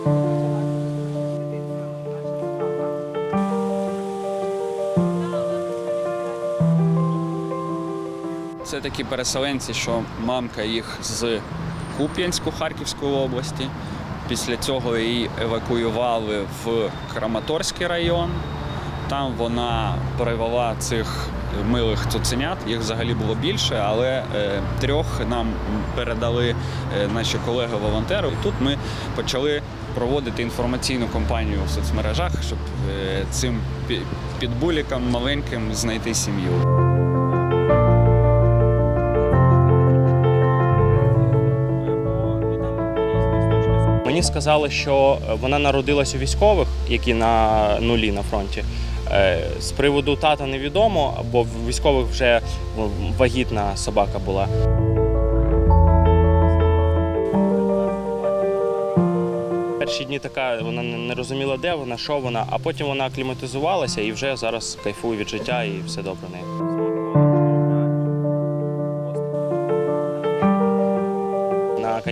Це такі переселенці, що мамка їх з Куп'янську Харківської області. Після цього її евакуювали в Краматорський район. Там вона привела цих милих цуценят. Їх взагалі було більше, але е, трьох нам передали е, наші колеги-волонтери. І тут ми почали проводити інформаційну кампанію в соцмережах, щоб е, цим пі- підбулікам маленьким знайти сім'ю. Мені сказали, що е, вона народилась у військових, які на нулі на фронті. Е, З приводу тата невідомо, бо в військових вже вагітна собака була. Перші дні така вона не розуміла, де вона, що вона, а потім вона акліматизувалася і вже зараз кайфує від життя і все добре в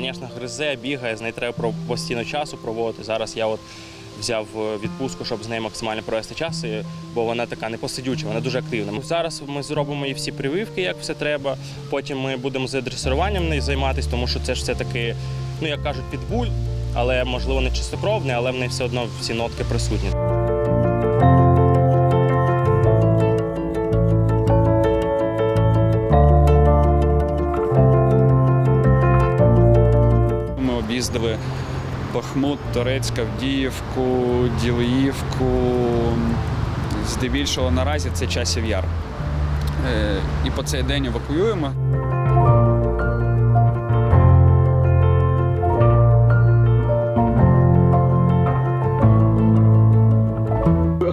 звісно, гризе, бігає, з нею треба постійно часу проводити. Зараз я от взяв е, відпустку, щоб з нею максимально провести час, бо вона така непосидюча, вона дуже активна. Зараз ми зробимо їй всі прививки, як все треба. Потім ми будемо з дресируванням нею займатися, тому що це ж все-таки, ну як кажуть, підбуль, але можливо не чистокровний, але в неї все одно всі нотки присутні. Об'їздили Бахмут, Торецьк, Авдіївку, Ділиївку. Здебільшого наразі це часів яр. Е, І по цей день евакуюємо.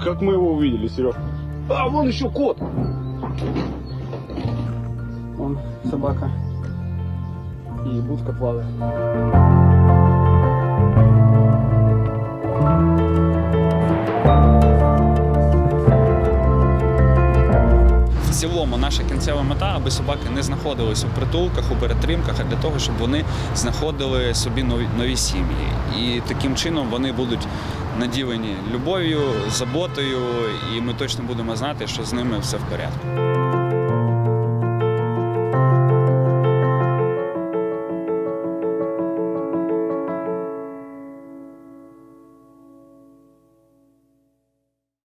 Как мы его увидели, Сереж? А, вон еще кот! Вон собака. І будка плаває. В цілому наша кінцева мета, аби собаки не знаходились у притулках, у перетримках, а для того, щоб вони знаходили собі нові, нові сім'ї. І таким чином вони будуть наділені любов'ю, заботою, і ми точно будемо знати, що з ними все в порядку.